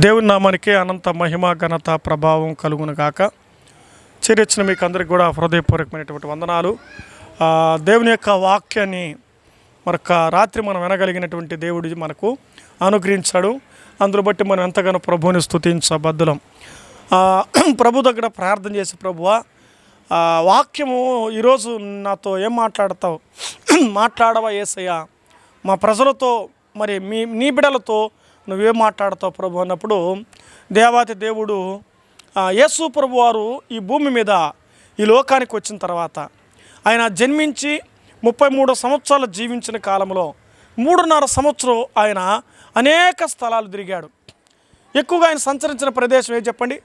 దేవుని నామానికి అనంత మహిమ ఘనత ప్రభావం కలుగును గాక. చేరొచ్చిన మీకు అందరికి కూడా హృదయపూర్వకమైనటువంటి వందనాలు. దేవుని యొక్క వాక్యాన్ని మరొక రాత్రి మనం వినగలిగినటువంటి దేవుడు మనకు అనుగ్రహించాడు. అందులో బట్టి మనం ఎంతగానో ప్రభువుని స్తుతించబద్దులం ఆ, ప్రభు దగ్గర ప్రార్థన చేసి ప్రభువా వాక్యము ఈరోజు నాతో ఏం మాట్లాడతావు? మాట్లాడవా ఏసయ్యా? మా ప్రజలతో మరి మీ నీ బిడలతో నువ్వేం మాట్లాడతావు ప్రభు అన్నప్పుడు దేవాతి దేవుడు యేసు ప్రభు వారు ఈ భూమి మీద ఈ లోకానికి వచ్చిన తర్వాత ఆయన జన్మించి ముప్పై మూడు సంవత్సరాలు జీవించిన కాలంలో మూడున్నర సంవత్సరం ఆయన అనేక స్థలాలు తిరిగాడు. ఎక్కువగా ఆయన సంచరించిన ప్రదేశం ఏం చెప్పండి?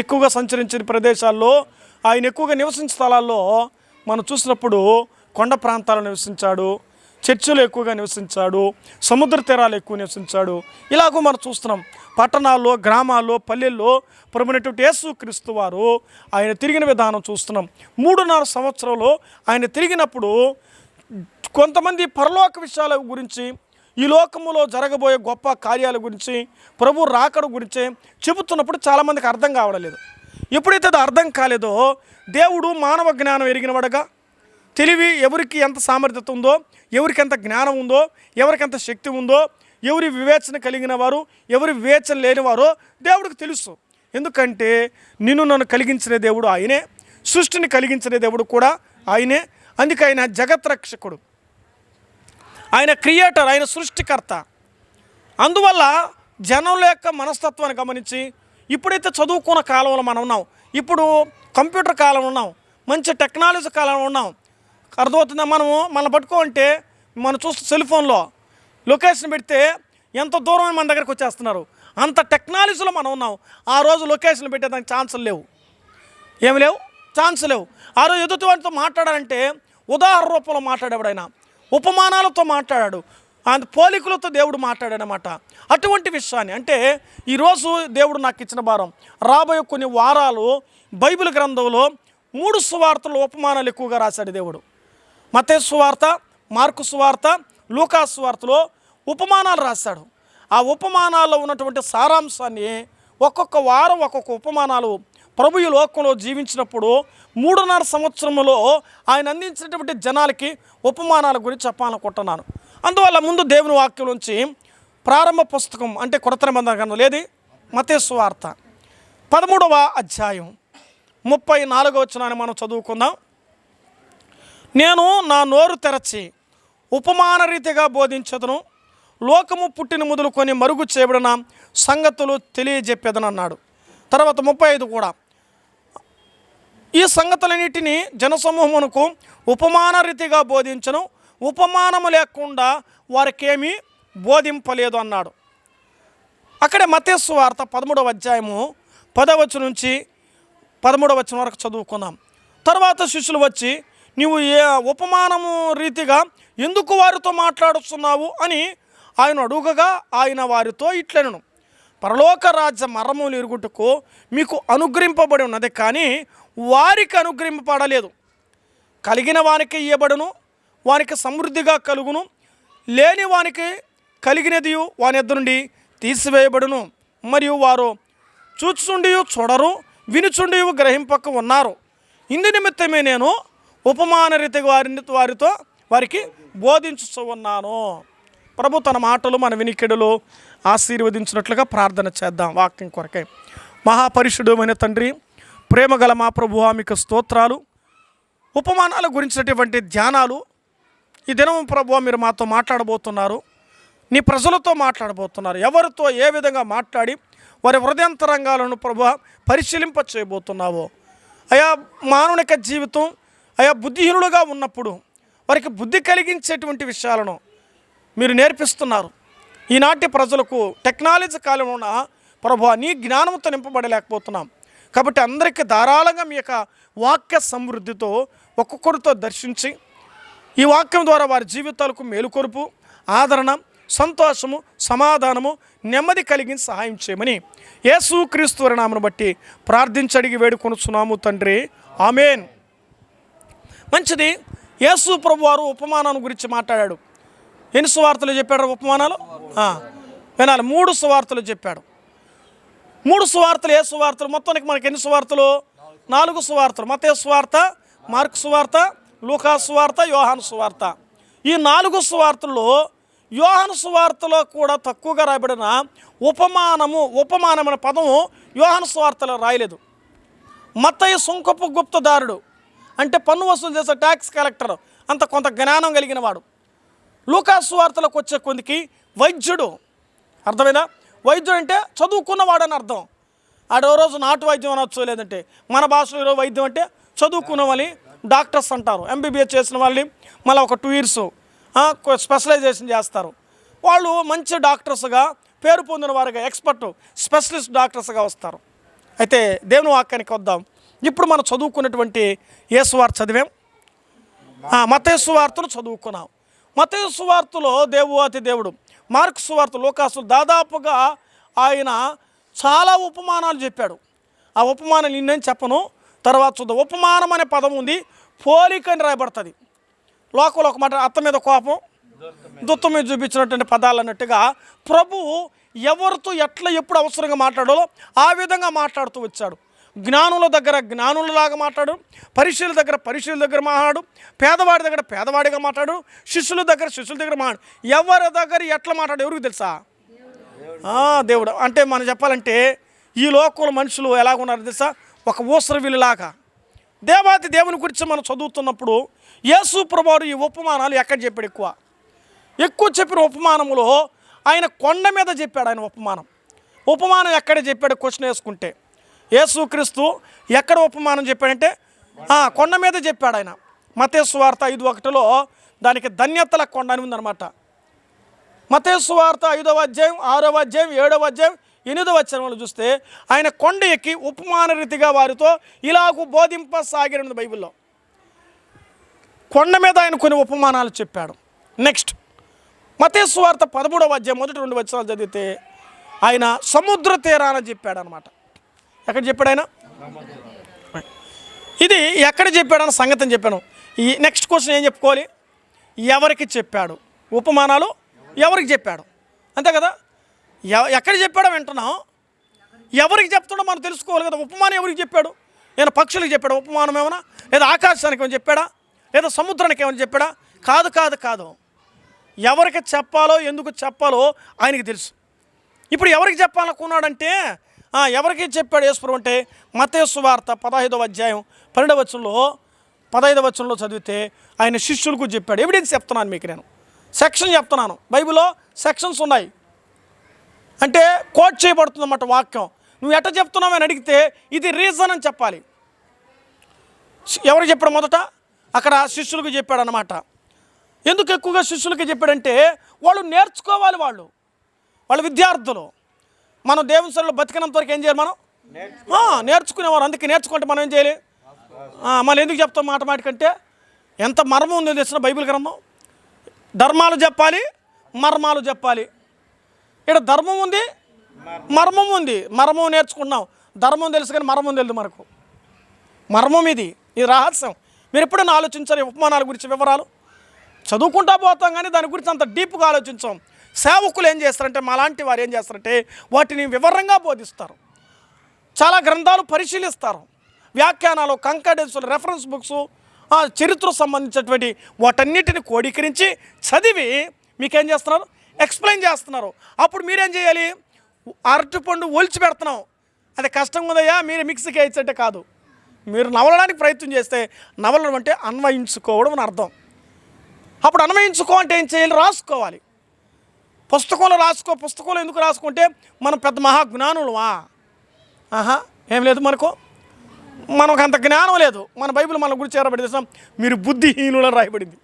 ఎక్కువగా సంచరించిన ప్రదేశాల్లో ఆయన ఎక్కువగా నివసించిన స్థలాల్లో మనం చూసినప్పుడు కొండ ప్రాంతాలు నివసించాడు చర్చిలో ఎక్కువగా నివసించాడు సముద్ర తీరాలు ఎక్కువ నివసించాడు. ఇలాగూ మనం చూస్తున్నాం. పట్టణాల్లో గ్రామాల్లో పల్లెల్లో ప్రభునటువంటి యేసు క్రీస్తు వారు ఆయన తిరిగిన విధానం చూస్తున్నాం. మూడున్నర సంవత్సరంలో ఆయన తిరిగినప్పుడు కొంతమంది పరలోక విషయాల గురించి ఈ లోకములో జరగబోయే గొప్ప కార్యాల గురించి ప్రభు రాకడ గురించి చెబుతున్నప్పుడు చాలామందికి అర్థం కావడం లేదు. ఎప్పుడైతే అది అర్థం కాలేదో దేవుడు మానవ జ్ఞానం ఎరిగినవాడుగా తెలివి ఎవరికి ఎంత సామర్థ్యత ఉందో ఎవరికి ఎంత జ్ఞానం ఉందో ఎవరికి ఎంత శక్తి ఉందో ఎవరి వివేచన కలిగిన వారు ఎవరి వివేచన లేనివారో దేవుడికి తెలుసు. ఎందుకంటే నిన్ను నన్ను కలిగించిన దేవుడు ఆయనే సృష్టిని కలిగించిన దేవుడు కూడా ఆయనే. అందుకే ఆయన జగత్రక్షకుడు ఆయన క్రియేటర్ ఆయన సృష్టికర్త. అందువల్ల జనంల యొక్క మనస్తత్వాన్ని గమనించి ఇప్పుడైతే చదువుకున్న కాలంలో మనం ఉన్నాం. ఇప్పుడు కంప్యూటర్ కాలం ఉన్నాం. మంచి టెక్నాలజీ కాలంలో ఉన్నాం. అర్థమవుతుందా? మనము మనం పట్టుకోమంటే మనం చూస్తే సెల్ ఫోన్లో లొకేషన్ పెడితే ఎంత దూరం మన దగ్గరకు వచ్చేస్తున్నారు? అంత టెక్నాలజీలో మనం ఉన్నాం. ఆ రోజు లొకేషన్ పెట్టేదానికి ఛాన్సులు లేవు. ఏమి లేవు? ఛాన్స్ లేవు. ఆ రోజు ఎదుటి వాటితో మాట్లాడాలంటే ఉదాహరణ రూపంలో మాట్లాడేవాడు ఆయన. ఉపమానాలతో మాట్లాడాడు. అంత పోలికలతో దేవుడు మాట్లాడాడనమాట అటువంటి విషయాన్ని అంటే ఈరోజు దేవుడు నాకు ఇచ్చిన భారం. రాబోయే కొన్ని వారాలు బైబిల్ గ్రంథంలో మూడు సువార్తలు ఉపమానాలు ఎక్కువగా రాశాడు దేవుడు. మతేసు వార్త మార్కు సువార్త లూకాస్ వార్తలో ఉపమానాలు రాశాడు. ఆ ఉపమానాల్లో ఉన్నటువంటి సారాంశాన్ని ఒక్కొక్క వారం ఒక్కొక్క ఉపమానాలు ప్రభు ఈ లోకంలో జీవించినప్పుడు మూడున్నర సంవత్సరంలో ఆయన అందించినటువంటి జనాలకి ఉపమానాల గురించి చెప్పాలనుకుంటున్నాను. అందువల్ల ముందు దేవుని వాక్యం నుంచి ప్రారంభ పుస్తకం అంటే కొరత నిబంధన గ్రంథం లేది? మతేసు వార్త పదమూడవ అధ్యాయం ముప్పై నాలుగో వచ్చినాన్ని మనం చదువుకుందాం. నేను నా నోరు తెరచి ఉపమాన రీతిగా బోధించదును. లోకము పుట్టిన మొదలుకొని మరుగు చేయబడిన సంగతులు తెలియజెప్పేదను అన్నాడు. తర్వాత ముప్పై ఐదు కూడా. ఈ సంగతులన్నిటినీ జనసమూహమునకు ఉపమాన రీతిగా బోధించను. ఉపమానము లేకుండా వారికేమీ బోధింపలేదు అన్నాడు. అక్కడే మతేశ్వ వార్త పదమూడవ అధ్యాయము పదవచ్చు నుంచి పదమూడవ వచ్చిన వరకు చదువుకున్నాం తర్వాత శిష్యులు వచ్చి నీవు ఏ ఉపమానము రీతిగా ఎందుకు వారితో మాట్లాడుతున్నావు అని ఆయన అడుగగా ఆయన వారితో ఇట్లనను. పరలోక రాజ్య మర్మములు ఇరుగుటకు మీకు అనుగ్రహింపబడి ఉన్నది కానీ వారికి అనుగ్రహింపబడలేదు. కలిగిన వానికి ఇవ్వబడును వానికి సమృద్ధిగా కలుగును లేని వానికి కలిగినది వాని ఎద్దు నుండి తీసివేయబడును. మరియు వారు చూచుండి చూడరు వినుచుండి గ్రహింపక ఉన్నారు. ఇందు నిమిత్తమే నేను ఉపమాన రీతిగా వారిని వారితో వారికి బోధించుతూ ఉన్నాను ప్రభు తన మాటలు మన వినికిడులు ఆశీర్వదించినట్లుగా ప్రార్థన చేద్దాం వాక్యం కొరకే. మహాపరిశుడమైన తండ్రి ప్రేమగల మా ప్రభు ఆమెకు స్తోత్రాలు. ఉపమానాల గురించినటువంటి ధ్యానాలు. ఈ దినం ప్రభు మీరు మాతో మాట్లాడబోతున్నారు. నీ ప్రజలతో మాట్లాడబోతున్నారు. ఎవరితో ఏ విధంగా మాట్లాడి వారి హృదయంతరంగాలను ప్రభు పరిశీలింప చేయబోతున్నావో అయా మానవునిక జీవితం అయా బుద్ధిహీనులుగా ఉన్నప్పుడు వారికి బుద్ధి కలిగించేటువంటి విషయాలను మీరు నేర్పిస్తున్నారు. ఈనాటి ప్రజలకు టెక్నాలజీ కాలంలో ఉన్న ప్రభు నీ జ్ఞానంతో నింపబడలేకపోతున్నాం. కాబట్టి అందరికీ ధారాళంగా మీ యొక్క వాక్య సమృద్ధితో ఒక్కొక్కరితో దర్శించి ఈ వాక్యం ద్వారా వారి జీవితాలకు మేలుకొరుపు ఆదరణ సంతోషము సమాధానము నెమ్మది కలిగించి సహాయం చేయమని యేసు క్రీస్తు వరణామను బట్టి ప్రార్థించడిగి వేడుకొనుచున్నాము తండ్రి. ఆమెన్. మంచిది. యేసు ప్రభు వారు ఉపమానం గురించి మాట్లాడాడు. ఎన్ని సువార్తలు చెప్పాడు ఉపమానాలు? వినాలి. మూడు సువార్తలు చెప్పాడు. మూడు సువార్తలు ఏ సువార్తలు? మొత్తానికి మనకి ఎన్ని సువార్తలు? నాలుగు సువార్తలు. మత సువార్త? మార్క్ సువార్త లూకా సువార్త యోహాను సువార్త. ఈ నాలుగు సువార్తల్లో యోహాను సువార్తలో కూడా తక్కువగా రాయబడిన ఉపమానము ఉపమానమైన పదము యోహాను సువార్తలో రాయలేదు. మత్తయ్య సుంకపు గుప్తదారుడు. అంటే పన్ను వసూలు చేసే ట్యాక్స్ కలెక్టర్ అంత కొంత జ్ఞానం కలిగిన వాడు. లూకాసు వార్తలకు వచ్చే కొందికి వైద్యుడు. అర్థమైందా? వైద్యుడు అంటే చదువుకున్నవాడు అని అర్థం. ఆడో రోజు నాటు వైద్యం అనొచ్చు లేదంటే మన భాషలో ఈరోజు వైద్యం అంటే చదువుకున్న వాళ్ళని డాక్టర్స్ అంటారు. ఎంబీబీఎస్ చేసిన వాళ్ళని మళ్ళీ ఒక టూ ఇయర్స్ స్పెషలైజేషన్ చేస్తారు. వాళ్ళు మంచి డాక్టర్స్గా పేరు పొందిన వారుగా ఎక్స్పర్ట్ స్పెషలిస్ట్ డాక్టర్స్గా వస్తారు. అయితే దేవుని వాక్యానికి వద్దాం. ఇప్పుడు మనం చదువుకున్నటువంటి యేసువార్త చదివాం. మతేసు వార్తను చదువుకున్నాం. మతేసు వార్తలో దేవు అతి దేవుడు మార్క్ వార్త లోకాసులు దాదాపుగా ఆయన చాలా ఉపమానాలు చెప్పాడు. ఆ ఉపమానాలు ఇన్నని చెప్పను. తర్వాత చూద్దాం. ఉపమానం అనే పదం ఉంది పోలిక అని రాయబడుతుంది. లోకంలో ఒక మాట అత్త మీద కోపం దుత్తం మీద చూపించినటువంటి పదాలు అన్నట్టుగా ప్రభు ఎవరితో ఎట్లా ఎప్పుడు అవసరంగా మాట్లాడాలో ఆ విధంగా మాట్లాడుతూ వచ్చాడు. జ్ఞానుల దగ్గర జ్ఞానులలాగా మాట్లాడు పరిశీల దగ్గర పరిశీల దగ్గర మాట్లాడు పేదవాడి దగ్గర పేదవాడిగా మాట్లాడు శిష్యుల దగ్గర శిష్యుల దగ్గర మాట్లాడు. ఎవరి దగ్గర ఎట్లా మాట్లాడు ఎవరికి తెలుసా? దేవుడు. అంటే మనం చెప్పాలంటే ఈ లోకంలో మనుషులు ఎలాగున్నారు తెలుసా? ఒక ఊసరవిల్లులాగా దేవాతి దేవుని గురించి మనం చదువుతున్నప్పుడు యేసు ప్రభువారు ఈ ఉపమానాలు ఎక్కడ చెప్పాడు ఎక్కువ? ఎక్కువ చెప్పిన ఉపమానములో ఆయన కొండ మీద చెప్పాడు ఆయన ఉపమానం. ఉపమానం ఎక్కడ చెప్పాడు? క్వశ్చన్ వేసుకుంటే. యేసుక్రీస్తు ఎక్కడ ఉపమానం చెప్పాడంటే కొండ మీద చెప్పాడు ఆయన. మతేసు వార్త ఐదు ఒకటిలో దానికి ధన్యతల కొండ అని ఉందన్నమాట. మతేసు వార్త ఐదవ అధ్యాయం ఆరవ అధ్యాయం ఏడవ అధ్యాయం ఎనిమిదవ అధ్యాయంలో చూస్తే ఆయన కొండ ఎక్కి ఉపమాన రీతిగా వారితో ఇలాగూ బోధింపసాగిన బైబిల్లో. కొండ మీద ఆయన కొన్ని ఉపమానాలు చెప్పాడు. నెక్స్ట్ మతేసు వార్త పదమూడవ అధ్యాయం మొదటి రెండు వచ్చరాలు చదివితే ఆయన సముద్ర తీరాన చెప్పాడనమాట ఎక్కడ చెప్పాడు ఆయన? ఇది ఎక్కడ చెప్పాడన్న సంగతి అని చెప్పాను. ఈ నెక్స్ట్ క్వశ్చన్ ఏం చెప్పుకోవాలి? ఎవరికి చెప్పాడు? ఉపమానాలు ఎవరికి చెప్పాడు? అంతే కదా? ఎ- ఎక్కడ చెప్పాడో వింటున్నాం. ఎవరికి చెప్తుండో మనం తెలుసుకోవాలి కదా. ఉపమానం ఎవరికి చెప్పాడు? ఏమైనా పక్షులకు చెప్పాడు? ఉపమానం ఏమైనా? లేదా ఆకాశానికి ఏమైనా చెప్పాడా? లేదా సముద్రానికి ఏమైనా చెప్పాడా? కాదు కాదు కాదు. ఎవరికి చెప్పాలో ఎందుకు చెప్పాలో ఆయనకి తెలుసు. ఇప్పుడు ఎవరికి చెప్పాలనుకున్నాడంటే ఎవరికి చెప్పాడు యేసుప్రభు అంటే మతేసు వార్త పదహైదవ అధ్యాయం పన్నెండవ వచనంలో పదహైదవ వచనంలో చదివితే ఆయన శిష్యులకు చెప్పాడు. ఎవిడెన్స్ చెప్తున్నాను మీకు నేను. సెక్షన్ చెప్తున్నాను. బైబిల్లో సెక్షన్స్ ఉన్నాయి. అంటే కోట్ చేయబడుతుంది అన్నమాట వాక్యం. నువ్వు ఎట్ట చెప్తున్నావు అని అడిగితే ఇది రీజన్ అని చెప్పాలి. ఎవరు చెప్పాడు మొదట? అక్కడ శిష్యులకు చెప్పాడు అనమాట ఎందుకు ఎక్కువగా శిష్యులకి చెప్పాడంటే వాళ్ళు నేర్చుకోవాలి వాళ్ళు. వాళ్ళు విద్యార్థులు. మనం దేవుని సరిలో బతికినంత వరకు ఏం చేయాలి మనం? నేర్చుకునేవారు. అందుకే నేర్చుకుంటే మనం ఏం చేయాలి? మళ్ళీ ఎందుకు చెప్తాం మాట మాటకంటే ఎంత మర్మం ఉందో తెలిసిన బైబిల్ గ్రంథం? ధర్మాలు చెప్పాలి మర్మాలు చెప్పాలి. ఇక్కడ ధర్మం ఉంది మర్మం ఉంది. మర్మం నేర్చుకున్నాం ధర్మం తెలుసు కానీ మర్మం తెలియదు మనకు. మర్మం ఇది ఇది రహస్యం. మీరు ఎప్పుడైనా ఆలోచించారు ఉపమానాల గురించి వివరాలు? చదువుకుంటా పోతాం కానీ దాని గురించి అంత డీప్గా ఆలోచించాం. సేవకులు ఏం చేస్తారంటే మాలాంటి వారు ఏం చేస్తారంటే వాటిని వివరంగా బోధిస్తారు. చాలా గ్రంథాలు పరిశీలిస్తారు. వ్యాఖ్యానాలు కంకడెన్సులు రెఫరెన్స్ బుక్స్ చరిత్రకు సంబంధించినటువంటి వాటన్నిటిని కోడీకరించి చదివి మీకేం చేస్తున్నారు? ఎక్స్ప్లెయిన్ చేస్తున్నారు. అప్పుడు మీరేం చేయాలి? అరటిపండు ఒలిచి పెడుతున్నాం. అది కష్టం ఉందయ్యా మీరు మిక్సీకి వేయించంటే కాదు. మీరు నవలడానికి ప్రయత్నం చేస్తే నవలడం అంటే అన్వయించుకోవడం అని అర్థం. అప్పుడు అన్వయించుకో అంటే ఏం చేయాలి? రాసుకోవాలి. పుస్తకంలో రాసుకో పుస్తకంలో ఎందుకు రాసుకుంటే మనం పెద్ద మహా మహాజ్ఞానులవా ఆహా ఏం లేదు మనకు. మనకు అంత జ్ఞానం లేదు. మన బైబిల్ మన గురించి చేరబడి తెలుసా? మీరు బుద్ధిహీనులు రాయబడింది.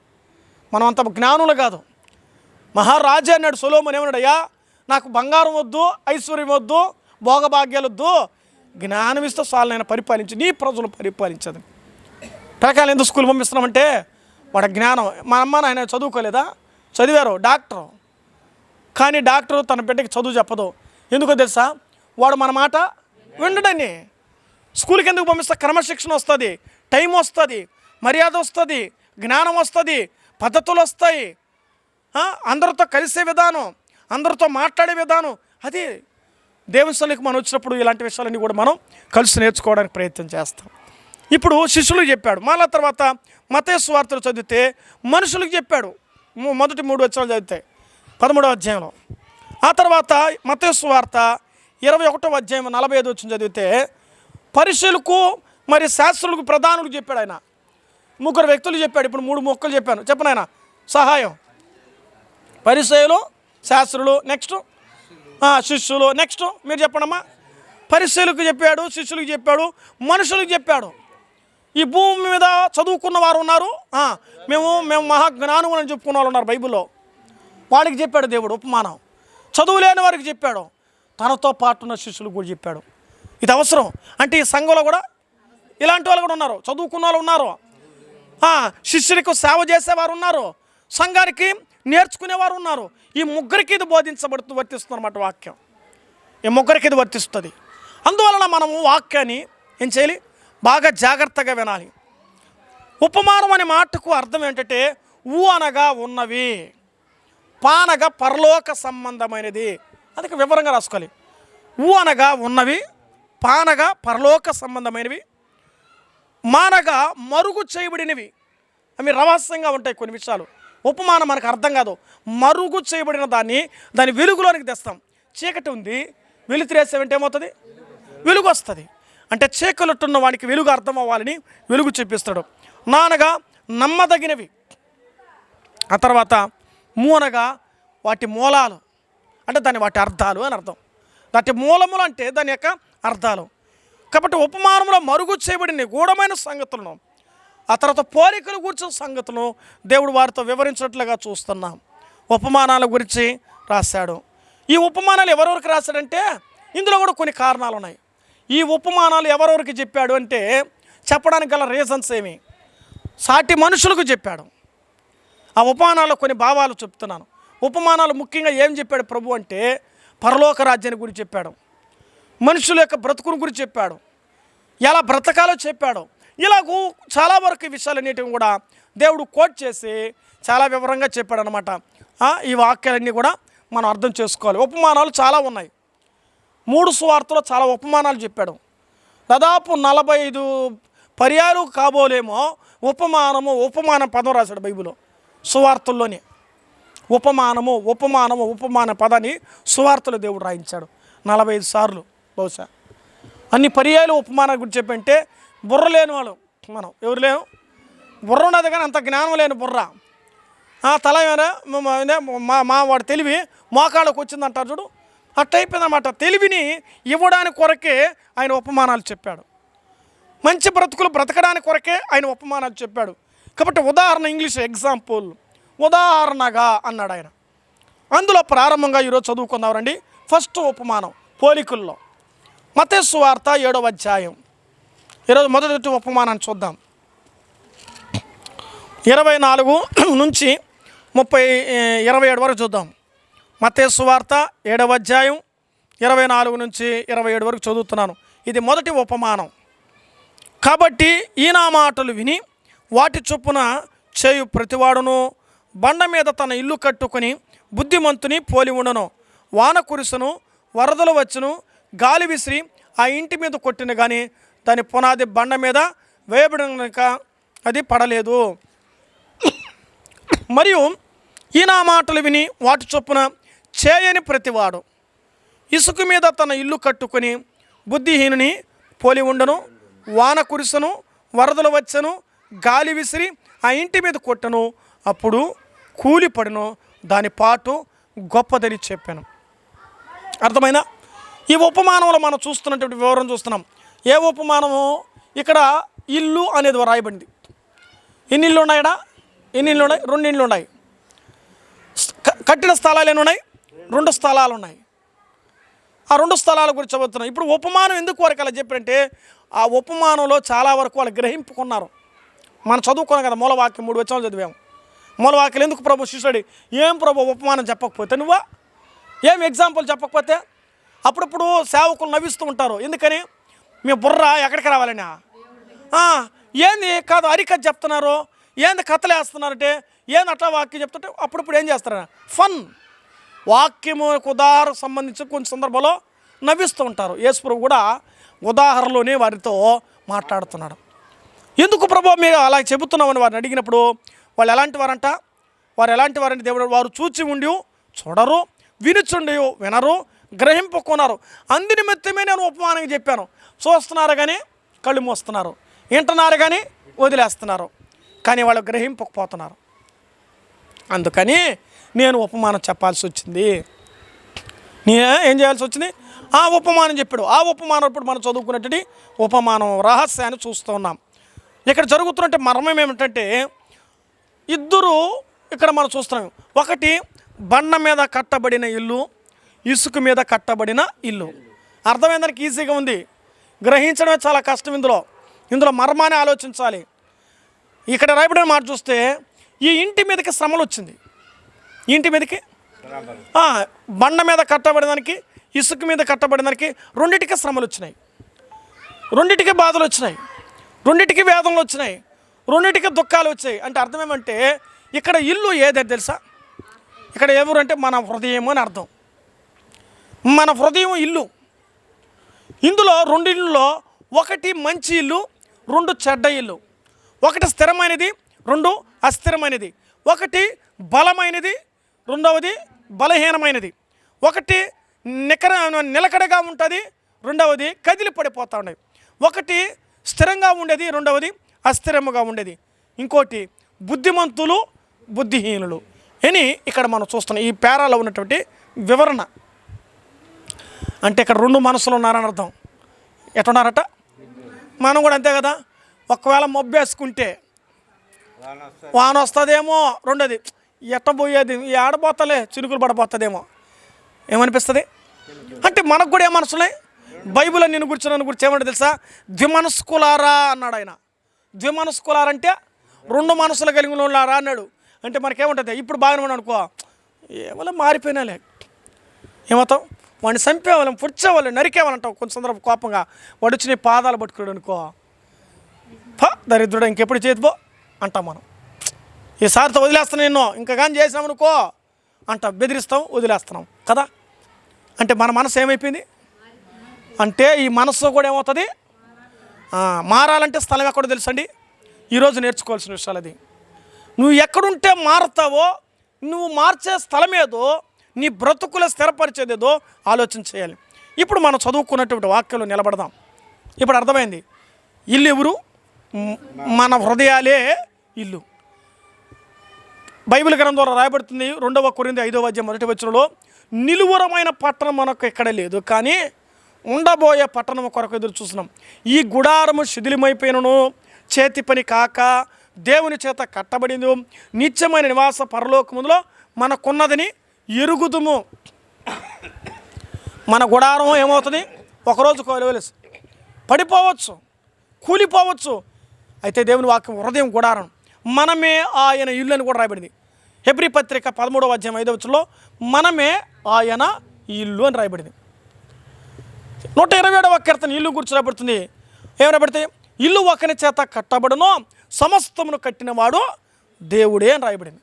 మనం అంత జ్ఞానులు కాదు. మహారాజా అన్నాడు సొలోమన్ ఏమన్నాడు అయ్యా నాకు బంగారం వద్దు ఐశ్వర్యం వద్దు భోగభాగ్యాలు వద్దు. జ్ఞానం ఇస్తే చాలు నేను పరిపాలించి నీ ప్రజలు పరిపాలించదు. పిల్లకాయలు ఎందుకు స్కూల్ పంపిస్తున్నామంటే వాడి జ్ఞానం. మా అమ్మ నాయన చదువుకోలేదా? చదివారు డాక్టరు. కానీ డాక్టర్ తన బిడ్డకి చదువు చెప్పదు. ఎందుకో తెలుసా? వాడు మన మాట వినడని స్కూల్కి ఎందుకు పంపిస్తా క్రమశిక్షణ వస్తుంది టైం వస్తుంది మర్యాద వస్తుంది జ్ఞానం వస్తుంది పద్ధతులు వస్తాయి. అందరితో కలిసే విధానం అందరితో మాట్లాడే విధానం అది దేవస్థానికి మనం వచ్చినప్పుడు ఇలాంటి విషయాలన్నీ కూడా మనం కలిసి నేర్చుకోవడానికి ప్రయత్నం చేస్తాం. ఇప్పుడు శిష్యులు చెప్పాడు. మళ్ళా తర్వాత మతేశ్వార్తలు చదివితే మనుషులకు చెప్పాడు. మొదటి మూడు వచ్చాలు చదివితే పదమూడవ అధ్యాయంలో. ఆ తర్వాత మతేశ్వ వార్త ఇరవై ఒకటో అధ్యాయం నలభై ఐదు వచ్చిన చదివితే పరిశీలకు మరి శాస్త్రులకు ప్రధానులకు చెప్పాడు ఆయన. ముగ్గురు వ్యక్తులు చెప్పాడు. ఇప్పుడు మూడు మొక్కలు చెప్పాను. చెప్పను ఆయన సహాయం. పరిశీలు శాస్త్రులు నెక్స్ట్. శిష్యులు నెక్స్ట్. మీరు చెప్పండమ్మా పరిశీలకు చెప్పాడు శిష్యులకు చెప్పాడు మనుషులకు చెప్పాడు. ఈ భూమి మీద చదువుకున్న వారు ఉన్నారు. మేము మేము మహాజ్ఞానం అని చెప్పుకున్న వాళ్ళు ఉన్నారు బైబిల్లో. వాళ్ళకి చెప్పాడు దేవుడు ఉపమానం. చదువు లేని వారికి చెప్పాడు. తనతో పాటు ఉన్న శిష్యులకు కూడా చెప్పాడు. ఇది అవసరం. అంటే ఈ సంఘంలో కూడా ఇలాంటి వాళ్ళు కూడా ఉన్నారు. చదువుకున్న వాళ్ళు ఉన్నారు. శిష్యులకు సేవ చేసేవారు ఉన్నారు. సంఘానికి నేర్చుకునేవారు ఉన్నారు. ఈ ముగ్గురికి ఇది బోధించబడుతూ వర్తిస్తుందన్నమాట వాక్యం. ఈ ముగ్గురికి ఇది వర్తిస్తుంది. అందువలన మనము వాక్యాన్ని ఏం చేయాలి? బాగా జాగ్రత్తగా వినాలి. ఉపమానం అనే మాటకు అర్థం ఏంటంటే ఊ అనగా ఉన్నవి. పానగా పరలోక సంబంధమైనది. అది వివరంగా రాసుకోవాలి. ఊ అనగా ఉన్నవి పానగా పరలోక సంబంధమైనవి మానగా మరుగు చేయబడినవి. అవి రహస్యంగా ఉంటాయి కొన్ని విషయాలు. ఉపమానం మనకు అర్థం కాదు. మరుగు చేయబడిన దాన్ని దాని వెలుగులోనికి తెస్తాం. చీకటి ఉంది వెలుతురేసేవంటే ఏమవుతుంది? వెలుగు వస్తుంది. అంటే చీకలుట్టున్న వానికి వెలుగు అర్థం అవ్వాలని వెలుగు చూపిస్తాడు. నానగా నమ్మదగినవి. ఆ తర్వాత మూనగా వాటి మూలాలు. అంటే దాని వాటి అర్థాలు అని అర్థం. వాటి మూలములు అంటే దాని యొక్క అర్థాలు. కాబట్టి ఉపమానంలో మరుగు చేయబడిన గూఢమైన సంగతులను ఆ తర్వాత పోలికలు కూర్చున్న సంగతులను దేవుడు వారితో వివరించినట్లుగా చూస్తున్నాం. ఉపమానాల గురించి రాశాడు. ఈ ఉపమానాలు ఎవరెవరికి రాశాడంటే ఇందులో కూడా కొన్ని కారణాలు ఉన్నాయి ఈ ఉపమానాలు ఎవరెవరికి చెప్పాడు అంటే చెప్పడానికి గల రీజన్స్ ఏమి? సాటి మనుషులకు చెప్పాడు. ఆ ఉపమానాల్లో కొన్ని భావాలు చెప్తున్నాను. ఉపమానాలు ముఖ్యంగా ఏం చెప్పాడు ప్రభు అంటే పరలోక రాజ్యాన్ని గురించి చెప్పాడు. మనుషుల యొక్క బ్రతుకుని గురించి చెప్పాడు. ఎలా బ్రతకాలో చెప్పాడు. ఇలాగూ చాలా వరకు ఈ అనేటివి కూడా దేవుడు కోట్ చేసి చాలా వివరంగా చెప్పాడు అనమాట ఈ వాక్యాలన్నీ కూడా మనం అర్థం చేసుకోవాలి. ఉపమానాలు చాలా ఉన్నాయి. మూడు సువార్తలో చాలా ఉపమానాలు చెప్పాడు. దాదాపు నలభై ఐదు పర్యాలు కాబోలేమో ఉపమానము ఉపమాన పదం రాశాడు బైబిలో సువార్తల్లోనే ఉపమానము ఉపమానము ఉపమాన పదాన్ని సువార్తలు దేవుడు రాయించాడు. నలభై ఐదు సార్లు బహుశా. అన్ని పర్యాయాలు ఉపమానం గురించి చెప్పంటే బుర్ర లేని వాళ్ళు మనం. ఎవరు లేము బుర్ర ఉన్నది కానీ అంత జ్ఞానం లేని బుర్ర. ఆ తల మా మా వాడు తెలివి మోకాళ్ళకు వచ్చింది అంటారు చూడు. అట్ట అయిపోయిందన్నమాట. తెలివిని ఇవ్వడానికి కొరకే ఆయన ఉపమానాలు చెప్పాడు. మంచి బ్రతుకులు బ్రతకడానికి కొరకే ఆయన ఉపమానాలు చెప్పాడు. కాబట్టి ఉదాహరణ ఇంగ్లీష్ ఎగ్జాంపుల్ ఉదాహరణగా అన్నాడు ఆయన. అందులో ప్రారంభంగా ఈరోజు చదువుకుందాం రండి. ఫస్ట్ ఉపమానం పోలికల్లో. మతేసు వార్త ఏడవ అధ్యాయం. ఈరోజు మొదటి ఉపమానాన్ని చూద్దాం. ఇరవై నాలుగు నుంచి ముప్పై ఇరవై ఏడు వరకు చూద్దాం. మతేసు వార్త ఏడవ అధ్యాయం ఇరవై నాలుగు నుంచి ఇరవై ఏడు వరకు చదువుతున్నాను. ఇది మొదటి ఉపమానం. కాబట్టి ఈనా మాటలు విని వాటి చొప్పున చేయు ప్రతివాడును బండ మీద తన ఇల్లు కట్టుకొని బుద్ధిమంతుని పోలి ఉండను. వాన కురుసను వరదలు వచ్చును గాలి విసిరి ఆ ఇంటి మీద కొట్టిన కానీ దాని పునాది బండ మీద వేయబడినక అది పడలేదు. మరియు ఈ నా మాటలు విని వాటి చొప్పున చేయని ప్రతివాడు ఇసుక మీద తన ఇల్లు కట్టుకొని బుద్ధిహీనుని పోలి ఉండను. వాన కురిసను వరదలు వచ్చను గాలి విసిరి ఆ ఇంటి మీద కొట్టను అప్పుడు కూలిపడను దాని పాటు గొప్పదని చెప్పాను. అర్థమైనా ఈ ఉపమానంలో మనం చూస్తున్నటువంటి వివరం చూస్తున్నాం. ఏ ఉపమానము? ఇక్కడ ఇల్లు అనేది రాయబడింది ఎన్ని ఇళ్ళు ఉన్నాయడా ఎన్ని ఇళ్ళు ఉన్నాయి. రెండు ఇళ్ళు ఉన్నాయి కట్టిన స్థలాలు ఎన్ని ఉన్నాయి? రెండు స్థలాలు ఉన్నాయి. ఆ రెండు స్థలాల గురించి చదువుతున్నాం. ఇప్పుడు ఉపమానం ఎందుకు వరకు అలా చెప్పారంటే ఆ ఉపమానంలో చాలా వరకు వాళ్ళు గ్రహింపుకున్నారు. మనం చదువుకున్నాం కదా మూలవాక్యం మూడు వచ్చాలు చదివాము మూలవాక్యం ఎందుకు ప్రభు శిష్యుడి? ఏం ప్రభు ఉపమానం చెప్పకపోతే నువ్వా? ఏం ఎగ్జాంపుల్ చెప్పకపోతే? అప్పుడప్పుడు సేవకులు నవ్విస్తూ ఉంటారు. ఎందుకని? మీ బుర్ర ఎక్కడికి రావాలని ఏంది కాదు అరికథ చెప్తున్నారు. ఏంది కథలు వేస్తున్నారంటే? ఏంది అట్లా వాక్యం చెప్తుంటే? అప్పుడప్పుడు ఏం చేస్తారా? ఫన్. వాక్యము ఉదాహరణ సంబంధించి కొన్ని సందర్భంలో నవ్విస్తూ ఉంటారు. యేసుప్రభు కూడా ఉదాహరణలోనే వారితో మాట్లాడుతున్నాడు. ఎందుకు ప్రభు మీరు అలా చెబుతున్నామని వారిని అడిగినప్పుడు వాళ్ళు ఎలాంటి వారంట? వారు ఎలాంటి వారంటే దేవుడు వారు చూచి ఉండి చూడరు వినుచుండి వినరు గ్రహింపుకున్నారు అందు నిమిత్తమే నేను ఉపమానంగా చెప్పాను. చూస్తున్నారు కానీ కళ్ళు మూస్తున్నారు. వింటున్నారు కానీ వదిలేస్తున్నారు. కానీ వాళ్ళు గ్రహింపకపోతున్నారు. అందుకని నేను ఉపమానం చెప్పాల్సి వచ్చింది. నేను ఏం చేయాల్సి వచ్చింది? ఆ ఉపమానం చెప్పాడు. ఆ ఉపమానం ఇప్పుడు మనం చదువుకున్నటువంటి ఉపమానం రహస్యాన్ని చూస్తూ ఉన్నాం. ఇక్కడ జరుగుతున్నట్టు మర్మం ఏమిటంటే ఇద్దరు ఇక్కడ మనం చూస్తున్నాం. ఒకటి బండ మీద కట్టబడిన ఇల్లు ఇసుక మీద కట్టబడిన ఇల్లు. అర్థమైందానికి ఈజీగా ఉంది. గ్రహించడమే చాలా కష్టం ఇందులో. ఇందులో మర్మాన్ని ఆలోచించాలి. ఇక్కడ రాయబడిన మాట చూస్తే ఈ ఇంటి మీదకి శ్రమలు వచ్చింది. ఇంటి మీదకి? బండ మీద కట్టబడడానికి ఇసుక మీద కట్టబడడానికి రెండింటికి శ్రమలు వచ్చినాయి. రెండింటికి బాధలు వచ్చినాయి. రెండిటికి వేదనలు వచ్చినాయి. రెండిటికి దుఃఖాలు వచ్చాయి. అంటే అర్థం ఏమంటే ఇక్కడ ఇల్లు ఏదో తెలుసా? ఇక్కడ ఎవరు అంటే మన హృదయం అని అర్థం. మన హృదయం ఇల్లు. ఇందులో రెండు ఇళ్ళలో ఒకటి మంచి ఇల్లు రెండు చెడ్డ ఇల్లు. ఒకటి స్థిరమైనది రెండు అస్థిరమైనది. ఒకటి బలమైనది రెండవది బలహీనమైనది. ఒకటి నికర నిలకడగా ఉంటుంది రెండవది కదిలి పడిపోతూ ఉండేది ఒకటి స్థిరంగా ఉండేది. రెండవది అస్థిరముగా ఉండేది. ఇంకోటి బుద్ధిమంతులు బుద్ధిహీనులు. అని ఇక్కడ మనం చూస్తున్నాం. ఈ పేరాలో ఉన్నటువంటి వివరణ. అంటే ఇక్కడ రెండు మనసులు ఉన్నారని అర్థం. ఎట్టున్నారట? మనం కూడా అంతే కదా? ఒకవేళ మొబ్బేసుకుంటే వాన వస్తుందేమో రెండోది. ఎట్ట పోయేది? చినుకులు పడబోతుందేమో. ఏమనిపిస్తుంది? అంటే మనకు కూడా ఏ మనసులే బైబుల్ నేను గురించి నన్ను గురించి ఏమంటే తెలుసా? ద్విమనస్కులారా అన్నాడు ఆయన. ద్విమనస్కులారంటే రెండు మనసులు కలిగిన వాళ్ళారా అన్నాడు. అంటే మనకేముంటుంది? ఇప్పుడు బాగానే ఉన్నాడు అనుకో ఏమో మారిపోయినాలే. ఏమవుతాం? వాడిని చంపేవాళ్ళం పుడిచేవాళ్ళం నరికేవాళ్ళంటావు కొంచెం సందర్భం కోపంగా. వాడు వచ్చి నీ పాదాలు పట్టుకున్నాడు అనుకో పా దరిద్రుడు ఇంకెప్పుడు చేతిపో అంటాం మనం. ఈసారితో వదిలేస్తాను నిన్ను. ఇంకా కానీ చేసినామనుకో అంట. బెదిరిస్తాం వదిలేస్తున్నాం. కదా? అంటే మన మనసు ఏమైపోయింది? అంటే ఈ మనస్సు కూడా ఏమవుతుంది? మారాలంటే స్థలం ఎక్కడో తెలుసండి? ఈరోజు నేర్చుకోవాల్సిన విషయాలు అది. నువ్వు ఎక్కడుంటే మారుతావో నువ్వు మార్చే స్థలం ఏదో నీ బ్రతుకుల స్థిరపరిచేదేదో ఆలోచన చేయాలి. ఇప్పుడు మనం చదువుకున్నటువంటి వాక్యంలో నిలబడదాం. ఇప్పుడు అర్థమైంది. ఇల్లు ఎవరు? మన హృదయాలే ఇల్లు. బైబిల్ గ్రంథం ద్వారా రాయబడుతుంది రెండవ కొరింది ఐదవ అధ్యాయం మొదటి వచ్చినలో నిలువరమైన పట్టణం మనకు ఎక్కడ లేదు కానీ ఉండబోయే పట్టణం కొరకు ఎదురు చూస్తున్నాం. ఈ గుడారము శిథిలమైపోయినను చేతి పని కాక దేవుని చేత కట్టబడింది నిత్యమైన నివాస పరలోకములో మనకున్నదని ఎరుగుదుము. మన గుడారం ఏమవుతుంది? ఒకరోజు కోలవలసి పడిపోవచ్చు కూలిపోవచ్చు. అయితే దేవుని వాక్యం హృదయం గుడారం. మనమే ఆయన ఇల్లు అని కూడా రాయబడింది. హెబ్రి పత్రిక పదమూడవ అధ్యాయం ఐదవచ్చులో మనమే ఆయన ఇల్లు అని రాయబడింది. నూట ఇరవై ఏడవ కీర్తన ఇల్లు గురించి రాబడుతుంది. ఏం ఇల్లు ఒకని చేత కట్టబడును సమస్తమును కట్టినవాడు దేవుడే అని రాయబడింది.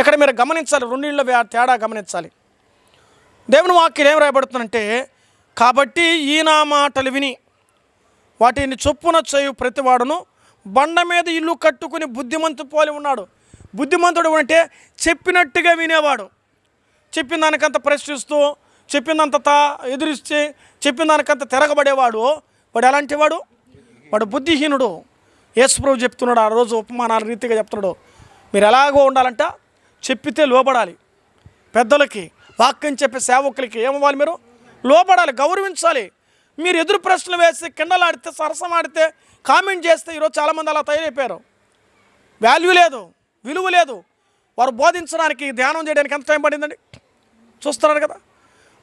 ఇక్కడ మీరు గమనించాలి రెండిళ్ళ వ్యా- తేడా గమనించాలి. దేవుని వాక్యం ఏం రాయబడుతుందంటే కాబట్టి ఈయన మాటలు విని వాటిని చొప్పున చేయు ప్రతివాడును బండ మీద ఇల్లు కట్టుకుని బుద్ధిమంతు పోలి ఉన్నాడు. బుద్ధిమంతుడు అంటే చెప్పినట్టుగా వినేవాడు. చెప్పిన దానికంత ప్రశ్నిస్తూ చెప్పినంత తా- ఎదురిస్తే చెప్పిన దానికంత తిరగబడేవాడు. వాడు ఎలాంటి వాడు? వాడు బుద్ధిహీనుడు. యేసుప్రభు చెప్తున్నాడు ఆ రోజు ఉపమానాల రీతిగా చెప్తున్నాడు. మీరు ఎలాగో ఉండాలంట చెప్పితే లోబడాలి. పెద్దలకి వాక్యం చెప్పే సేవకులకి ఏమవ్వాలి మీరు? లోపడాలి గౌరవించాలి. మీరు ఎదురు ప్రశ్నలు వేసి కిండలాడితే సరసమాడితే కామెంట్ చేస్తే ఈరోజు చాలామంది అలా తయారైపోయారు. వాల్యూ లేదు విలువ లేదు. వారు బోధించడానికి ధ్యానం చేయడానికి ఎంత టైం పడిందండి? చూస్తున్నారు కదా?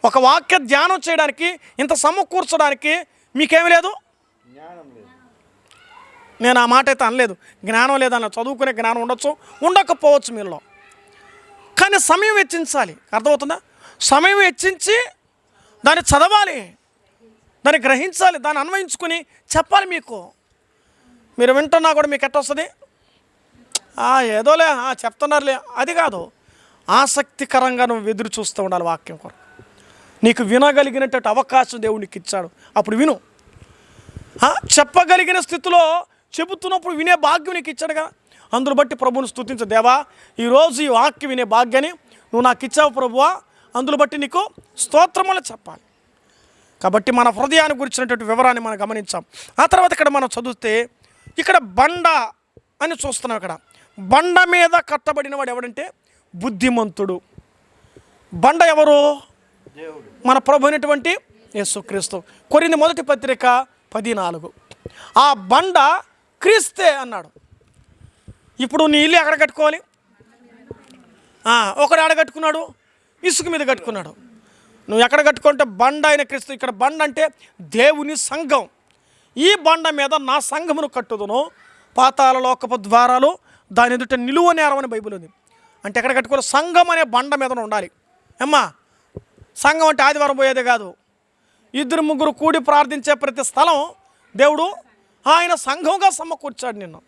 ఒక వాక్య ధ్యానం చేయడానికి ఇంత సమకూర్చడానికి మీకేమి లేదు? నేను ఆ మాట అయితే అనలేదు. జ్ఞానం లేదన్న చదువుకునే జ్ఞానం ఉండొచ్చు ఉండకపోవచ్చు మీలో. కానీ సమయం వెచ్చించాలి. అర్థమవుతుందా? సమయం వెచ్చించి దాన్ని చదవాలి దాన్ని గ్రహించాలి దాన్ని అన్వయించుకుని చెప్పాలి మీకు. మీరు వింటున్నా కూడా మీకు ఎట్ట వస్తుంది? ఏదోలే ఆ, చెప్తున్నారులే అది కాదు. ఆసక్తికరంగా నువ్వు ఎదురు చూస్తూ ఉండాలి వాక్యం కొరకు. నీకు వినగలిగినటువంటి అవకాశం దేవునికి ఇచ్చాడు. అప్పుడు విను. చెప్పగలిగిన స్థితిలో చెబుతున్నప్పుడు వినే భాగ్యం నీకు ఇచ్చాడుగా అందును బట్టి ప్రభువుని స్థుతించ దేవా. ఈరోజు ఈ వాక్యం వినే భాగ్యాన్ని నువ్వు నాకు ఇచ్చావు ప్రభువా. అందులో బట్టి నీకు స్తోత్రములు చెప్పాలి. కాబట్టి మన హృదయాన్ని గురించినటువంటి వివరాన్ని మనం గమనించాం. ఆ తర్వాత ఇక్కడ మనం చదివితే ఇక్కడ బండ అని చూస్తున్నాం ఇక్కడ. బండ మీద కట్టబడిన వాడు ఎవడంటే బుద్ధిమంతుడు. బండ ఎవరు? మన ప్రభు అయినటువంటి యేసుక్రీస్తు. కొరింది మొదటి పత్రిక పది నాలుగు ఆ బండ క్రీస్తే అన్నాడు. ఇప్పుడు నీ ఇల్లు ఎక్కడ కట్టుకోవాలి? ఒకడు ఆడ కట్టుకున్నాడు ఇసుక మీద కట్టుకున్నాడు. నువ్వు ఎక్కడ కట్టుకుంటే బండ అయిన క్రీస్తు ఇక్కడ బండ అంటే దేవుని సంఘం. ఈ బండ మీద నా సంఘమును కట్టుదును. పాతాల లోకపు ద్వారాలు దాని ఎదుట నిలువ నేరం అని బైబిల్ ఉంది. అంటే ఎక్కడ కట్టుకోవాలి? సంఘం అనే బండ మీద ఉండాలి. అమ్మా సంఘం అంటే ఆదివారం పోయేదే కాదు. ఇద్దరు ముగ్గురు కూడి ప్రార్థించే ప్రతి స్థలం దేవుడు ఆయన సంఘంగా సమకూర్చాడు నిన్ను.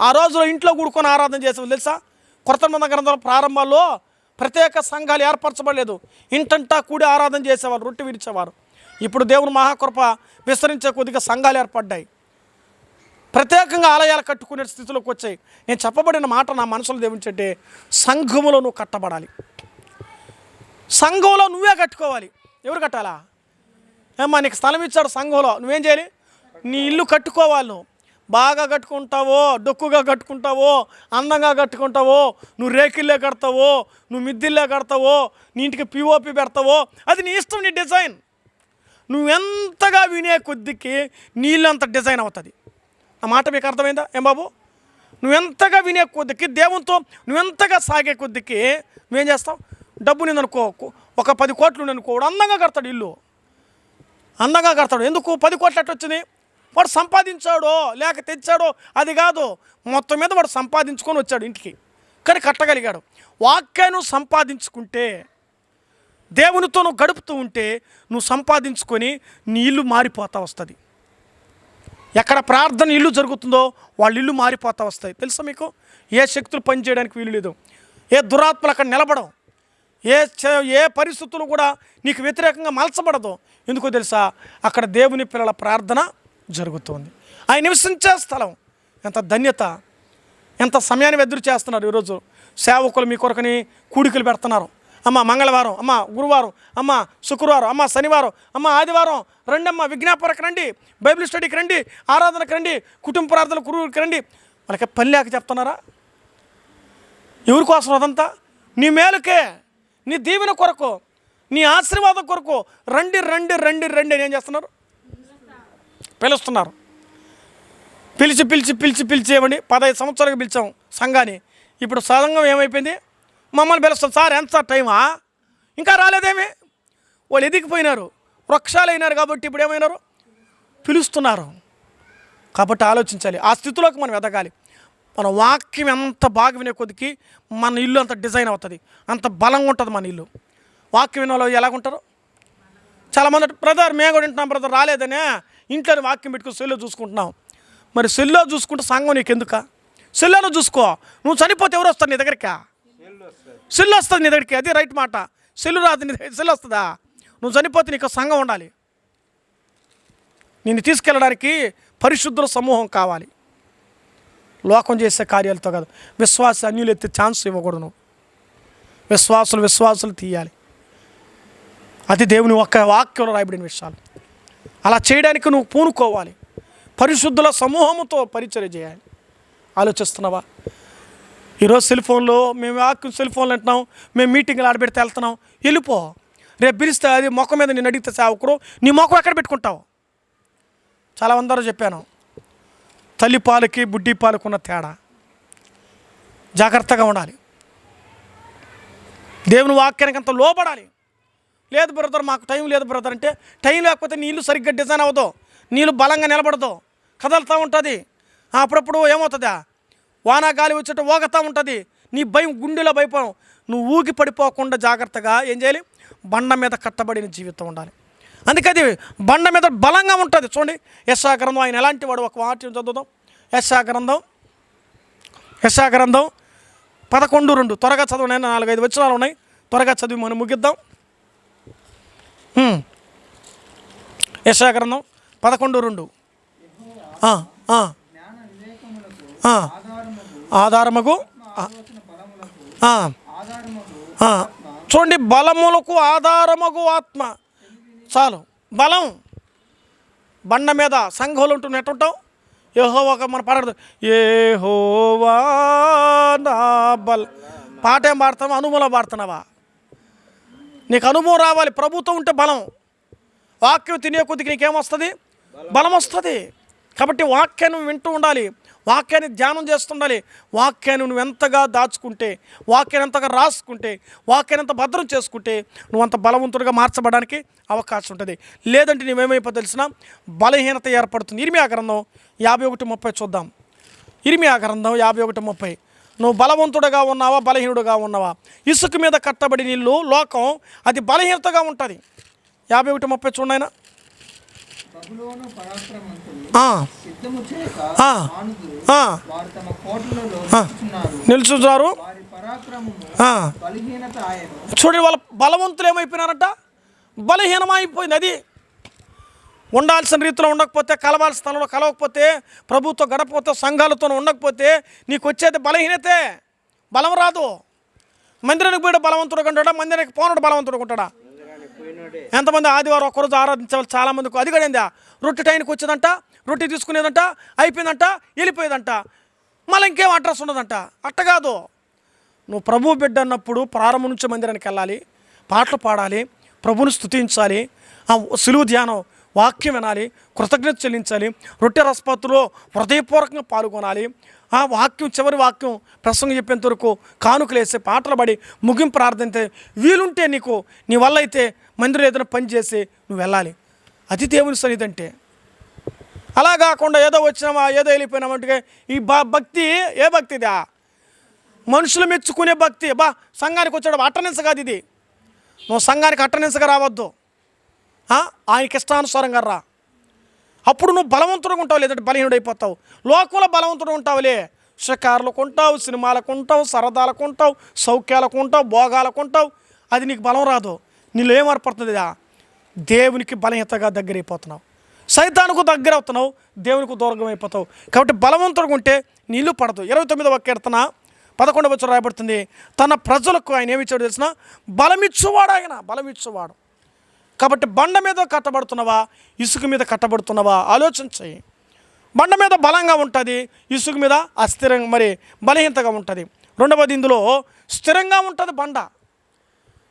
ఆ రోజులో ఇంట్లో కూడుకొని ఆరాధన చేసేవాళ్ళు తెలుసా? కొత్త మంద గ్రంథాల ప్రారంభాల్లో ప్రత్యేక సంఘాలు ఏర్పరచబడలేదు. ఇంటంటా కూడి ఆరాధన చేసేవారు రొట్టె విడిచేవారు. ఇప్పుడు దేవుని మహాకృప విస్తరించే కొద్దిగా సంఘాలు ఏర్పడ్డాయి. ప్రత్యేకంగా ఆలయాలు కట్టుకునే స్థితిలోకి వచ్చాయి. నేను చెప్పబడిన మాట నా మనసులో దేవించే సంఘములో నువ్వు కట్టబడాలి. సంఘంలో నువ్వే కట్టుకోవాలి. ఎవరు కట్టాలా? ఏమ్మా నీకు స్థలం ఇచ్చాడు సంఘంలో. నువ్వేం చేయాలి? నీ ఇల్లు కట్టుకోవాలి నువ్వు. బాగా కట్టుకుంటావో డొక్కుగా కట్టుకుంటావో అందంగా కట్టుకుంటావో నువ్వు రేకిల్లే కడతావో నువ్వు మిద్దిల్లే కడతావో నీ ఇంటికి పిఓపి పెడతావో అది నీ ఇష్టం నీ డిజైన్. నువ్వు ఎంతగా వినే కొద్దికి నీళ్ళు అంత డిజైన్ అవుతుంది. ఆ మాట మీకు అర్థమైందా? ఏం బాబు? నువ్వెంతగా వినే కొద్దికి దేవునితో నువ్వెంతగా సాగే కొద్దికి నువ్వేం చేస్తావు? డబ్బు నిందనుకో ఒక పది కోట్లు అనుకో వాడు అందంగా కడతాడు ఇల్లు. అందంగా కడతాడు. ఎందుకు? పది కోట్లు అట్ట వచ్చింది వాడు సంపాదించాడో లేక తెచ్చాడో అది కాదు. మొత్తం మీద వాడు సంపాదించుకొని వచ్చాడు ఇంటికి. కానీ కట్టగలిగాడు. వాక్యాన్ని సంపాదించుకుంటే దేవునితో నువ్వు గడుపుతూ ఉంటే నువ్వు సంపాదించుకొని నీ ఇల్లు మారిపోతా వస్తుంది. ఎక్కడ ప్రార్థన ఇల్లు జరుగుతుందో వాళ్ళ ఇల్లు మారిపోతా వస్తాయి తెలుసా మీకు? ఏ శక్తులు పనిచేయడానికి వీలు లేదు. ఏ దురాత్మలు అక్కడ నిలబడవు. ఏ చ- ఏ పరిస్థితులు కూడా నీకు వ్యతిరేకంగా మలచబడదు. ఎందుకో తెలుసా? అక్కడ దేవుని పిల్లల ప్రార్థన జరుగుతుంది. ఆయన నివసించే స్థలం. ఎంత ధన్యత. ఎంత సమయాన్ని ఎదురు చేస్తున్నారు ఈరోజు. సేవకులు మీ కొరకని కూడికలు పెడుతున్నారు. అమ్మ మంగళవారం. అమ్మ గురువారం. అమ్మ శుక్రవారం. అమ్మ శనివారం. అమ్మ ఆదివారం. రండి అమ్మ విజ్ఞాపనకు రండి. బైబిల్ స్టడీకి రండి. ఆరాధనకు రండి. కుటుంబ ప్రార్థన గురువుకి రండి. వాళ్ళకి పని లేక చెప్తున్నారా? ఎవరి కోసం అదంతా? నీ మేలుకే. నీ దీవెన కొరకు నీ ఆశీర్వాదం కొరకు రండి రండి రండి రండి అని ఏం చేస్తున్నారు? పిలుస్తున్నారు. పిలిచి పిలిచి పిలిచి పిలిచి ఇవ్వండి పదహైదు సంవత్సరాలకు పిలిచాం సంఘాన్ని. ఇప్పుడు సంఘం ఏమైపోయింది? మమ్మల్ని పిలుస్తాం సార్ ఎంత సార్? టైమా? ఇంకా రాలేదేమి? వాళ్ళు ఎదిగిపోయినారు. వృక్షాలు అయినారు కాబట్టి ఇప్పుడు ఏమైనారు? పిలుస్తున్నారు. కాబట్టి ఆలోచించాలి. ఆ స్థితిలోకి మనం ఎదగాలి. మన వాక్యం ఎంత బాగా వినే కొద్దికి మన ఇల్లు అంత డిజైన్ అవుతుంది. అంత బలంగా ఉంటుంది మన ఇల్లు. వాక్యం వినే వాళ్ళు ఎలాగుంటారు? చాలామంది బ్రదర్ మేము కూడా వింటున్నాం బ్రదర్ రాలేదనే. ఇంట్లో వాక్యం పెట్టుకుని సెల్లో చూసుకుంటున్నాం. మరి సెల్లో చూసుకుంటే సంఘం నీకు ఎందుక సెల్లోను చూసుకో. నువ్వు చనిపోతే ఎవరు వస్తారు నీ దగ్గరికి? సెల్లు వస్తుంది నీ దగ్గరికి అది రైట్ మాట. సెల్లు రాదు నీ దగ్గర సెల్లు వస్తుందా? నువ్వు చనిపోతే నీకు సంఘం ఉండాలి. నిన్ను తీసుకెళ్ళడానికి పరిశుద్ధుల సమూహం కావాలి. లోకం చేసే కార్యాలతో కాదు. విశ్వాస అన్యులు ఎత్తే ఛాన్స్ ఇవ్వకూడదు విశ్వాసులు విశ్వాసులు తీయాలి. అది దేవుని ఒక్క వాక్యంలో రాయబడిన విషయాలు. అలా చేయడానికి నువ్వు పూనుకోవాలి. పరిశుద్ధుల సమూహముతో పరిచయం చేయాలి. ఆలోచిస్తున్నావా? ఈరోజు సెల్ ఫోన్లో మేము వాక్యం సెల్ ఫోన్లో అంటున్నాం. మేము మీటింగ్లు ఆడబెడితే వెళ్తున్నాం. వెళ్ళిపో రేపు పిలిస్తే అది మొక్క మీద నేను అడిగితే సేవకుడు నీ మొక్క ఎక్కడ పెట్టుకుంటావు? చాలా అందరూ చెప్పాను. తల్లి పాలకి బుడ్డి పాలకు ఉన్న తేడా. జాగ్రత్తగా ఉండాలి. దేవుని వాక్యానికి అంత లోపడాలి లేదు బ్రదర్ మాకు టైం లేదు బ్రదర్ అంటే టైం లేకపోతే నీళ్ళు సరిగ్గా డిజైన్ అవ్వదు. నీళ్ళు బలంగా నిలబడదు. కదలుతూ ఉంటుంది. అప్పుడప్పుడు ఏమవుతుందా? వాన గాలి వచ్చేట ఓగతా ఉంటుంది. నీ భయం గుండెలో భయపడం నువ్వు ఊగి పడిపోకుండా జాగ్రత్తగా ఏం చేయాలి? బండ మీద కట్టబడిన జీవితం ఉండాలి. అందుకే అది బండ మీద బలంగా ఉంటుంది. చూడండి యశా గ్రంథం. ఆయన ఎలాంటి వాడు? ఒక వాక్యం చదువుదాం. యశా గ్రంథం. యశా గ్రంథం పదకొండు రెండు. త్వరగా చదవండి. నాలుగైదు వచనాలు ఉన్నాయి. త్వరగా చదివి మనం ముగిద్దాం. యశా గ్రంథం పదకొండు రెండు. ఆధారముకు చూడండి బలములకు ఆధారముకు బలములకు ఆధారమగు ఆత్మ. చాలు. బలం. బండ మీద సంఘంలో ఉంటున్న ఎట్టుంటావు? ఏహో ఒక మన పాట ఏ హోవా నా బల్. పాట ఏం పాడుతున్నావా అనుభవం పాడుతున్నావా? నీకు అనుభవం రావాలి. ప్రభుత్వం ఉంటే బలం. వాక్యం తినే కొద్దికి నీకేమొస్తుంది బలం వస్తుంది. కాబట్టి వాక్యాన్ని వింటూ ఉండాలి. వాక్యాన్ని ధ్యానం చేస్తుండాలి. వాక్యాన్ని నువ్వు ఎంతగా దాచుకుంటే వాక్యాన్ని ఎంతగా రాసుకుంటే వాక్యాన్ని ఎంత భద్రం చేసుకుంటే నువ్వు అంత బలవంతుడిగా మార్చబడడానికి అవకాశం ఉంటుంది. లేదంటే నువ్వేమైపో తెలిసిన బలహీనత ఏర్పడుతుంది. ఇరిమి గ్రంథం యాభై ఒకటి ముప్పై చూద్దాం. ఇరిమి గ్రంథం యాభై ఒకటి ముప్పై. నువ్వు బలవంతుడుగా ఉన్నావా బలహీనుడుగా ఉన్నావా? ఇసుక మీద కట్టబడి నీళ్ళు లోకం అది బలహీనతగా ఉంటుంది. యాభై ఒకటి ముప్పై చూడైనా నిలుచున్నారు. చూడండి వాళ్ళ బలవంతులు ఏమైపోయినారంట? బలహీనమైపోయింది. అది ఉండాల్సిన రీతిలో ఉండకపోతే కలవాల్సిన స్థలంలో కలవకపోతే ప్రభుత్వ గడపకపోతే సంఘాలతో ఉండకపోతే నీకు వచ్చేది బలహీనతే. బలం రాదు. మందిరానికి పోయాడు బలవంతుడు ఉంటాడా? మందిరానికి పోనడు బలవంతుడు ఉంటాడా? ఎంతమంది ఆదివారం ఒక్కరోజు ఆరాధించాలి చాలామందికి చాలా అది కూడా ఏందా రొట్టె టైంకి వచ్చేదంట రొట్టె తీసుకునేదంట అయిపోయిందంట వెళ్ళిపోయేదంట. మళ్ళీ ఇంకేం అడ్రస్ ఉండదంట. అట్ట కాదు. నువ్వు ప్రభు బిడ్డ అన్నప్పుడు ప్రారంభం నుంచి మందిరానికి వెళ్ళాలి పాటలు పాడాలి ప్రభుని స్తుతించాలి ఆ సులువు ధ్యానం వాక్యం వినాలి కృతజ్ఞత చెల్లించాలి రొట్టె రసపత్తులో హృదయపూర్వకంగా పాల్గొనాలి. ఆ వాక్యం చివరి వాక్యం ప్రసంగం చెప్పేంత వరకు కానుకలేసి పాటలు పడి ముగింపు ప్రార్థించే వీలుంటే నీకు నీ వల్ల అయితే మందిరం ఏదైనా పని చేసి నువ్వు వెళ్ళాలి. అది దేవుని సన్నిధి అంటే. అలా కాకుండా ఏదో వచ్చినామా ఏదో వెళ్ళిపోయినామంటే ఈ భక్తి ఏ భక్తిదా మనుషులు మెచ్చుకునే భక్తి. బా సంఘానికి వచ్చాడు అటెండెన్స్ కాదు ఇది. నువ్వు సంఘానికి అటెండెన్స్గా రావద్దు. ఆయనకి ఇష్టానుసారంగా రా. అప్పుడు నువ్వు బలవంతుడుగా ఉంటావు లేదంటే బలహీనుడైపోతావు. లోకంలో బలవంతుడు ఉంటావులే. షికారులకు ఉంటావు సినిమాలకు ఉంటావు సరదాలకు ఉంటావు సౌఖ్యాలకు ఉంటావు భోగాలకు ఉంటావు అది నీకు బలం రాదు. నీళ్ళు ఏం దేవునికి బలహీనతగా దగ్గర అయిపోతున్నావు సైతానికి దగ్గర అవుతున్నావు దేవునికి దూరంగా అయిపోతావు. కాబట్టి బలవంతుడుగా ఉంటే నీళ్ళు పడదు. ఇరవై తొమ్మిదవ కీర్తన పదకొండవ వచ్చి రాయబడుతుంది. తన ప్రజలకు ఆయన ఏమి ఇచ్చాడు తెలిసిన? బలమిచ్చువాడు ఆయన బలమిచ్చువాడు. కాబట్టి బండ మీద కట్టబడుతున్నవా? ఇసుక మీద కట్టబడుతున్నవా? ఆలోచించాయి బండ మీద బలంగా ఉంటుంది ఇసుక మీద అస్థిరంగా మరి బలహీనతగా ఉంటుంది. రెండవది ఇందులో స్థిరంగా ఉంటుంది బండ.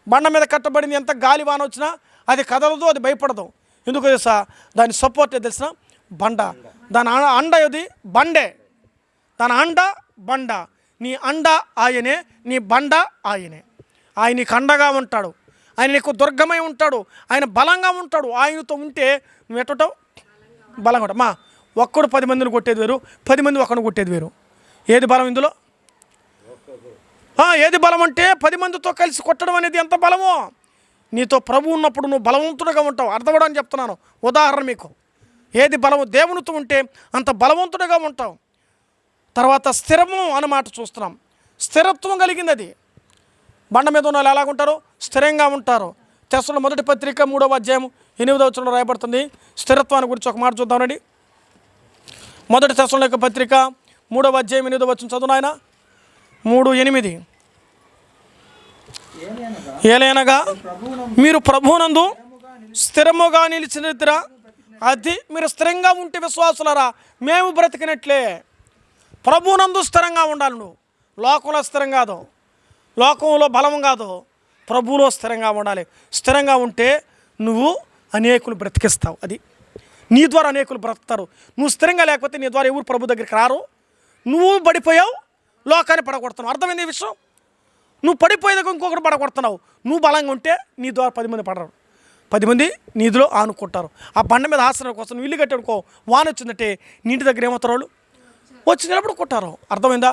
బండ మీద కట్టబడింది ఎంత గాలి వాన వచ్చినా అది కదలదు అది భయపడదు. ఎందుకు తెలుసా? దాని సపోర్ట్ తెలిసిన? బండ. దాని అండ ఇది బండే. దాని అండ బండ. నీ అండ ఆయనే నీ బండ ఆయనే. ఆయన నీకు అండగా ఉంటాడు. ఆయన నీకు దుర్గమై ఉంటాడు. ఆయన బలంగా ఉంటాడు. ఆయనతో ఉంటే నువ్వు ఎట్టుటావు బలంగా ఉంటావు. మా ఒక్కడు పది మందిని కొట్టేది వేరు పది మంది ఒకరిని కొట్టేది వేరు. ఏది బలం ఇందులో? ఏది బలం అంటే పది మందితో కలిసి కొట్టడం అనేది ఎంత బలమో? నీతో ప్రభు ఉన్నప్పుడు నువ్వు బలవంతుడిగా ఉంటావు. అర్థమవడానికి చెప్తున్నాను. ఉదాహరణ మీకు. ఏది బలము? దేవునితో ఉంటే అంత బలవంతుడిగా ఉంటావు. తర్వాత స్థిరము అన్నమాట చూస్తున్నాం. స్థిరత్వం కలిగింది అది. బండ మీద ఉన్న వాళ్ళు ఎలాగుంటారు? స్థిరంగా ఉంటారు. తెస్తున్న మొదటి పత్రిక మూడవ అధ్యాయం ఎనిమిదవ వచనంలో రాయబడుతుంది. స్థిరత్వాన్ని గురించి ఒక మాట చూద్దామండి మొదటి తెస్తున్న యొక్క పత్రిక మూడవ అధ్యాయం ఎనిమిదవ వచ్చిన చదువు నాయన. మూడు ఎనిమిది. ఏలైనగా మీరు ప్రభువునందు స్థిరముగా నిలిచిన అది మీరు స్థిరంగా ఉంటే విశ్వాసులరా మేము బ్రతికినట్లే. ప్రభువునందు స్థిరంగా ఉండాలి నువ్వు. లోకంలో స్థిరం కాదు. లోకంలో బలం కాదు. ప్రభువులో స్థిరంగా ఉండాలి. స్థిరంగా ఉంటే నువ్వు అనేకులు బ్రతికిస్తావు. అది నీ ద్వారా అనేకులు బ్రతుకుతారు. నువ్వు స్థిరంగా లేకపోతే నీ ద్వారా ఎవరు ప్రభు దగ్గరికి రారు? నువ్వు పడిపోయావు. లోకాన్ని పడగొడుతున్నావు. అర్థమైంది విషయం? నువ్వు పడిపోయేదాకా ఇంకొకటి పడగొడుతున్నావు. నువ్వు బలంగా ఉంటే నీ ద్వారా పది మంది పడరు. పది మంది నీదిలో ఆనుకుంటారు ఆ బండ మీద ఆసనం కోసం నువ్వు ఇల్లు కట్టాడుకో వాన వచ్చిందంటే నీటి దగ్గర ఏమవుతారు వాళ్ళు? వచ్చి నిలబడి కొట్టారు. అర్థమైందా?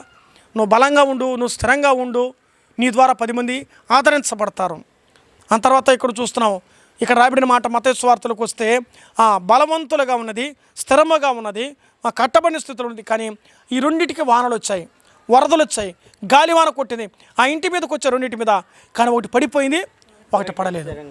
నువ్వు బలంగా ఉండు నువ్వు స్థిరంగా ఉండు నీ ద్వారా పది మంది ఆదరించబడతారు. ఆ తర్వాత ఇక్కడ చూస్తున్నావు. ఇక్కడ రాబడిన మాట మత వస్తే ఆ బలవంతులుగా ఉన్నది స్థిరముగా ఉన్నది ఆ కట్టబడిన స్థితిలో ఉంది కానీ ఈ రెండింటికి వానలు వచ్చాయి. వరదలు వచ్చాయి. గాలివాన కొట్టింది. ఆ ఇంటి మీదకి వచ్చే రెండింటి మీద. కానీ ఒకటి పడిపోయింది ఒకటి పడలేదు.